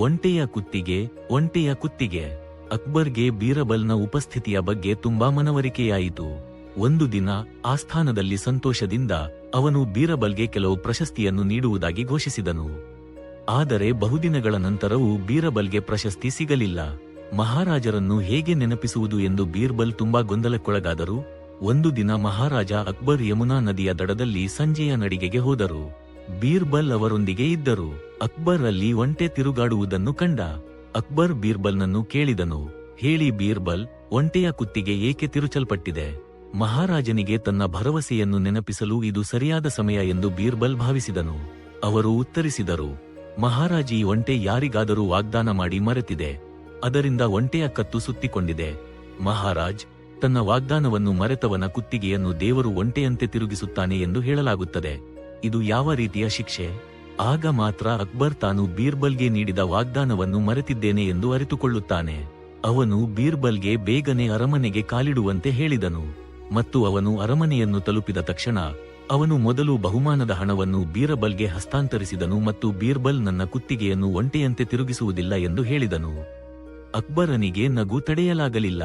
ಒಂಟೆಯ ಕುತ್ತಿಗೆ ಒಂಟೆಯ ಕುತ್ತಿಗೆ. ಅಕ್ಬರ್ಗೆ ಬೀರಬಲ್ನ ಉಪಸ್ಥಿತಿಯ ಬಗ್ಗೆ ತುಂಬಾ ಮನವರಿಕೆಯಾಯಿತು. ಒಂದು ದಿನ ಆಸ್ಥಾನದಲ್ಲಿ ಸಂತೋಷದಿಂದ ಅವನು ಬೀರಬಲ್ಗೆ ಕೆಲವು ಪ್ರಶಸ್ತಿಯನ್ನು ನೀಡುವುದಾಗಿ ಘೋಷಿಸಿದನು. ಆದರೆ ಬಹುದಿನಗಳ ನಂತರವೂ ಬೀರಬಲ್ಗೆ ಪ್ರಶಸ್ತಿ ಸಿಗಲಿಲ್ಲ. ಮಹಾರಾಜರನ್ನು ಹೇಗೆ ನೆನಪಿಸುವುದು ಎಂದು ಬೀರ್ಬಲ್ ತುಂಬಾ ಗೊಂದಲಕ್ಕೊಳಗಾದರು. ಒಂದು ದಿನ ಮಹಾರಾಜ ಅಕ್ಬರ್ ಯಮುನಾ ನದಿಯ ದಡದಲ್ಲಿ ಸಂಜೆಯ ನಡಿಗೆಗೆ ಹೋದರು. ಬೀರ್ಬಲ್ ಅವರೊಂದಿಗೆ ಇದ್ದರು. ಅಕ್ಬರ್ ಅಲ್ಲಿ ಒಂಟೆ ತಿರುಗಾಡುವುದನ್ನು ಕಂಡ. ಅಕ್ಬರ್ ಬೀರ್ಬಲ್ನನ್ನು ಕೇಳಿದನು. ಹೇಳಿ ಬೀರ್ಬಲ್, ಒಂಟೆಯ ಕುತ್ತಿಗೆ ಏಕೆ ತಿರುಚಲ್ಪಟ್ಟಿದೆ? ಮಹಾರಾಜನಿಗೆ ತನ್ನ ಭರವಸೆಯನ್ನು ನೆನಪಿಸಲು ಇದು ಸರಿಯಾದ ಸಮಯ ಎಂದು ಬೀರ್ಬಲ್ ಭಾವಿಸಿದನು. ಅವರು ಉತ್ತರಿಸಿದರು. ಮಹಾರಾಜಿ ಒಂಟೆ ಯಾರಿಗಾದರೂ ವಾಗ್ದಾನ ಮಾಡಿ ಮರೆತಿದೆ. ಅದರಿಂದ ಒಂಟೆಯ ಕತ್ತು ಸುತ್ತಿಕೊಂಡಿದೆ. ಮಹಾರಾಜ್, ತನ್ನ ವಾಗ್ದಾನವನ್ನು ಮರೆತವನ ಕುತ್ತಿಗೆಯನ್ನು ದೇವರು ಒಂಟೆಯಂತೆ ತಿರುಗಿಸುತ್ತಾನೆ ಎಂದು ಹೇಳಲಾಗುತ್ತದೆ. ಇದು ಯಾವ ರೀತಿಯ ಶಿಕ್ಷೆ? ಆಗ ಮಾತ್ರ ಅಕ್ಬರ್ ತಾನು ಬೀರ್ಬಲ್ಗೆ ನೀಡಿದ ವಾಗ್ದಾನವನ್ನು ಮರೆತಿದ್ದೇನೆ ಎಂದು ಅರಿತುಕೊಳ್ಳುತ್ತಾನೆ. ಅವನು ಬೀರ್ಬಲ್ಗೆ ಬೇಗನೆ ಅರಮನೆಗೆ ಕಾಲಿಡುವಂತೆ ಹೇಳಿದನು. ಮತ್ತು ಅವನು ಅರಮನೆಯನ್ನು ತಲುಪಿದ ತಕ್ಷಣ, ಅವನು ಮೊದಲು ಬಹುಮಾನದ ಹಣವನ್ನು ಬೀರಬಲ್ಗೆ ಹಸ್ತಾಂತರಿಸಿದನು ಮತ್ತು ಬೀರ್ಬಲ್ ನನ್ನ ಕುತ್ತಿಗೆಯನ್ನು ಒಂಟೆಯಂತೆ ತಿರುಗಿಸುವುದಿಲ್ಲ ಎಂದು ಹೇಳಿದನು. ಅಕ್ಬರನಿಗೆ ನಗು ತಡೆಯಲಾಗಲಿಲ್ಲ.